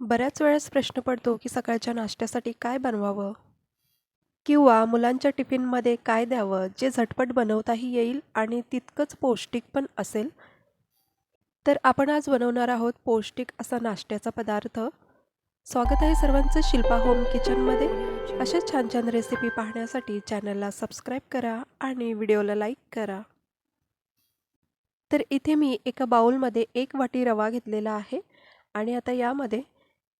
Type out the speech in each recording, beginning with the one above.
बऱ्याच वेळेस प्रश्न पडतो की सकाळच्या नाश्त्यासाठी काय बनवावं? किंवा मुलांच्या टिफिनमध्ये काय द्यावं? जे झटपट बनवताही येईल आणि तितकंच पौष्टिक पण असेल? तर आपण आज बनवणार आहोत पौष्टिक असा नाश्त्याचा पदार्थ. स्वागत आहे सर्वांचं शिल्पा होम किचनमध्ये. अशा छान छान रेसिपी पाहण्यासाठी चॅनलला सबस्क्राईब करा आणि व्हिडिओला लाईक करा. तर इथे मी एका बाउलमध्ये एक वाटी रवा घेतलेला आहे आणि आता यामध्ये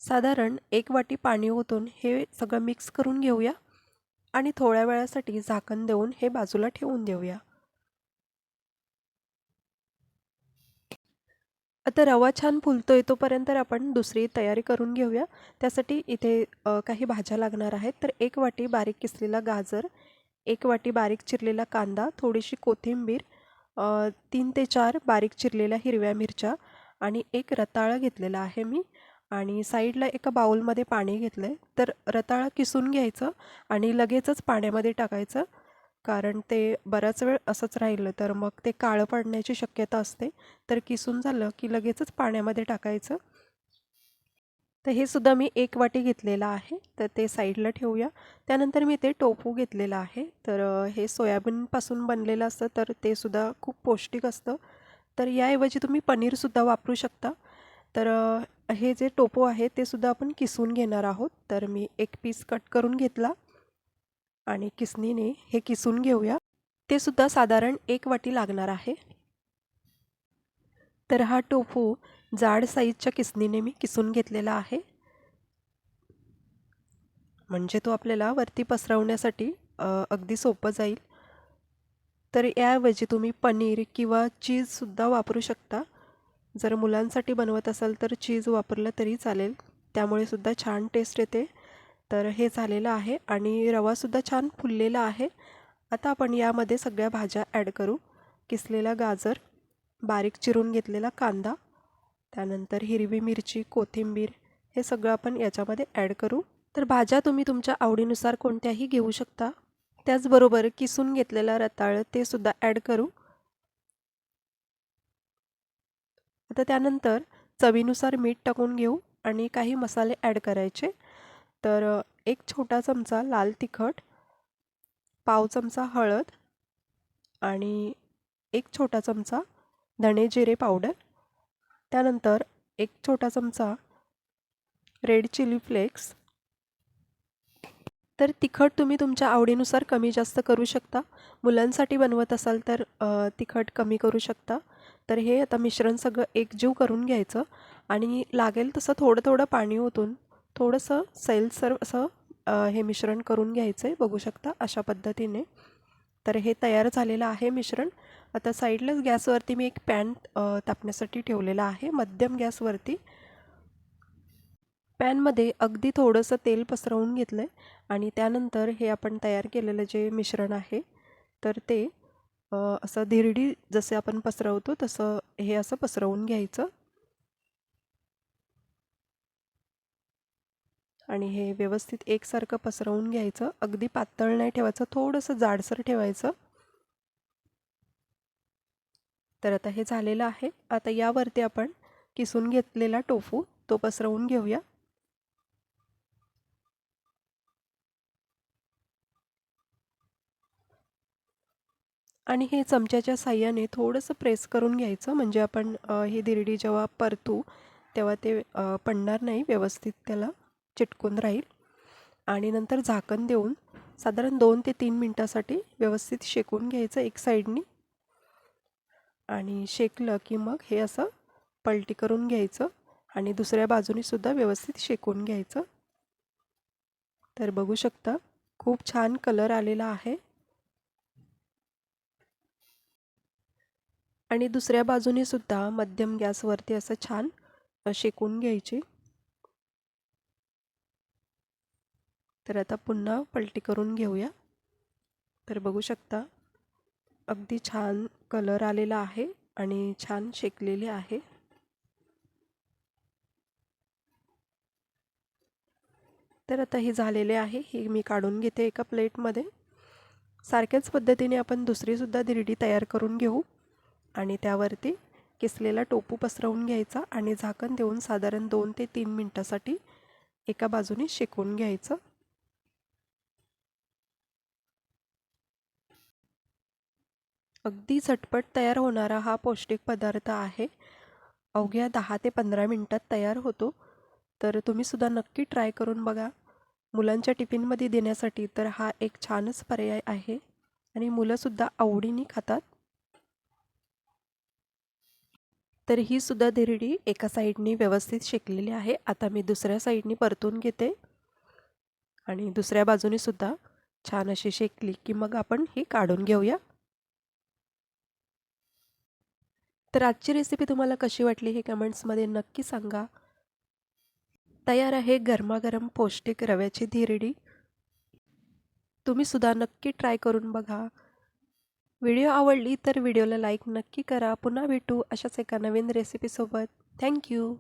साधारण एक वाटी पाणी ओतून हे सगळं मिक्स करून घेऊया आणि थोड्या वेळासाठी झाकण देऊन हे बाजूला ठेवून देऊया. आता रवा छान फुलतोय तोपर्यंत आपण दुसरी तयारी करून घेऊया. त्यासाठी इथे काही भाज्या लागणार आहेत. तर एक वाटी बारीक किसलेला गाजर एक वाटी बारीक चिरलेला कांदा थोडीशी कोथिंबीर तीन ते चार बारीक चिरलेल्या हिरव्या मिरच्या आणि एक रताळं घेतलेला आहे मी. आणि साईडला एका बाऊलमध्ये पाणी घेतलं आहे तर रताळं किसून घ्यायचं आणि लगेचच पाण्यामध्ये टाकायचं. कारण ते बराच वेळ असंच राहिलं तर मग ते काळं पडण्याची शक्यता असते. तर किसून झालं की लगेचच पाण्यामध्ये टाकायचं. तर हे सुद्धा मी एक वाटी घेतलेलं आहे. तर ते साईडला ठेवूया. त्यानंतर मी ते टोफू घेतलेलं आहे. तर हे सोयाबीनपासून बनलेलं असतं तर ते सुद्धा खूप पौष्टिक असतं. तर याऐवजी तुम्ही पनीरसुद्धा वापरू शकता. तर हे जे टोपो आहे ते सुद्धा आपण किसून घेणार आहोत. तर मी एक पीस कट करून घेतला आणि किसनीने हे किसून घेऊया. ते सुद्धा साधारण एक वाटी लागणार आहे. तर हा टोफू जाड साईजच्या किसनीने मी किसून घेतलेला आहे. म्हणजे तो आपल्याला वरती पसरवण्यासाठी अगदी सोपं जाईल. तर याऐवजी तुम्ही पनीर किंवा चीजसुद्धा वापरू शकता. जर मुलांसाठी बनवत असाल तर चीज वापरलं तरी चालेल. त्यामुळे सुद्धा छान टेस्ट येते. तर हे झालेलं आहे आणि रवासुद्धा छान फुललेला आहे. आता आपण यामध्ये सगळ्या भाज्या ॲड करू. किसलेला गाजर बारीक चिरून घेतलेला कांदा त्यानंतर हिरवी मिरची कोथिंबीर हे सगळं आपण याच्यामध्ये ॲड करू. तर भाज्या तुम्ही तुमच्या आवडीनुसार कोणत्याही घेऊ शकता. त्याचबरोबर किसून घेतलेला रताळ ते सुद्धा ॲड करू. आता त्यानंतर चवीनुसार मीठ टाकून घेऊ आणि काही मसाले ॲड करायचे. तर एक छोटा चमचा लाल तिखट पाव चमचा हळद आणि एक छोटा चमचा धणे जिरे पावडर. त्यानंतर एक छोटा चमचा रेड चिली फ्लेक्स. तर तिखट तुम्ही तुमच्या आवडीनुसार कमी जास्त करू शकता. मुलांसाठी बनवत असाल तर तिखट कमी करू शकता. तर हे आता मिश्रण सगळं एकजीव करून घ्यायचं आणि लागेल तसं थोडं थोडं पाणी ओतून थोडंसं सैलसर असं हे मिश्रण करून घ्यायचं आहे बघू शकता अशा पद्धतीने. तर हे तयार झालेलं आहे मिश्रण. आता साईडलाच गॅसवरती मी एक पॅन तापण्यासाठी ठेवलेला आहे. मध्यम गॅसवरती. पॅनमध्ये अगदी थोडंसं तेल पसरवून घेतलं आहे आणि त्यानंतर हे आपण तयार केलेलं जे मिश्रण आहे तर ते असं धिरडी जसे आपण पसरवतो तसं हे असं पसरवून घ्यायचं. आणि हे व्यवस्थित एकसारखं पसरवून घ्यायचं. अगदी पातळ नाही ठेवायचं थोडंसं जाडसर ठेवायचं. तर आता हे झालेलं आहे. आता यावरती आपण किसून घेतलेला टोफू तो पसरवून घेऊया. आणि हे चमच्याच्या साह्याने थोडंसं प्रेस करून घ्यायचं. म्हणजे आपण ही दिरडी जेव्हा परतू तेव्हा ते पडणार नाही. व्यवस्थित त्याला चिटकून राहील. आणि नंतर झाकण देऊन साधारण दोन ते तीन मिनटासाठी व्यवस्थित शेकून घ्यायचं एक साईडनी. आणि शेकलं की मग हे असं पलटी करून घ्यायचं. आणि दुसऱ्या बाजूनीसुद्धा व्यवस्थित शेकून घ्यायचं. तर बघू शकता खूप छान कलर आलेला आहे. आणि दुसऱ्या बाजूने सुद्धा मध्यम गॅसवरती असं छान शेकून घ्यायची. तर आता पुन्हा पलटी करून घेऊया. तर बघू शकता अगदी छान कलर आलेला आहे आणि छान शेकलेले आहे. तर आता हे झालेले आहे ही मी काढून घेते एका प्लेटमध्ये. सारख्याच पद्धतीने आपण दुसरीसुद्धा दिरडी तयार करून घेऊ. आणि त्यावरती किसलेला टोपू पसरवून घ्यायचा आणि झाकण देऊन साधारण दोन ते तीन मिनटासाठी एका बाजूने शेकून घ्यायचं. अगदी झटपट तयार होणारा हा पौष्टिक पदार्थ आहे. अवघ्या दहा ते पंधरा मिनटात तयार होतो. तर तुम्हीसुद्धा नक्की ट्राय करून बघा. मुलांच्या टिफिनमध्ये देण्यासाठी तर हा एक छानच पर्याय आहे. आणि मुलंसुद्धा आवडीने खातात. तर ही सुद्धा धिरडी एका साईडनी व्यवस्थित शेकलेली आहे. आता मी दुसऱ्या साईडनी परतून घेते. आणि दुसऱ्या बाजूने सुद्धा छान अशी शेकली की मग आपण ही काढून घेऊया. तर आजची रेसिपी तुम्हाला कशी वाटली हे कमेंट्समध्ये नक्की सांगा. तयार आहे गरमागरम पौष्टिक रव्याची धिरडी. तुम्ही सुद्धा नक्की ट्राय करून बघा. व्हिडिओ आवडली तर व्हिडिओला लाईक नक्की करा. पुन्हा भेटू अशाच एका नवीन रेसिपीसोबत थँक्यू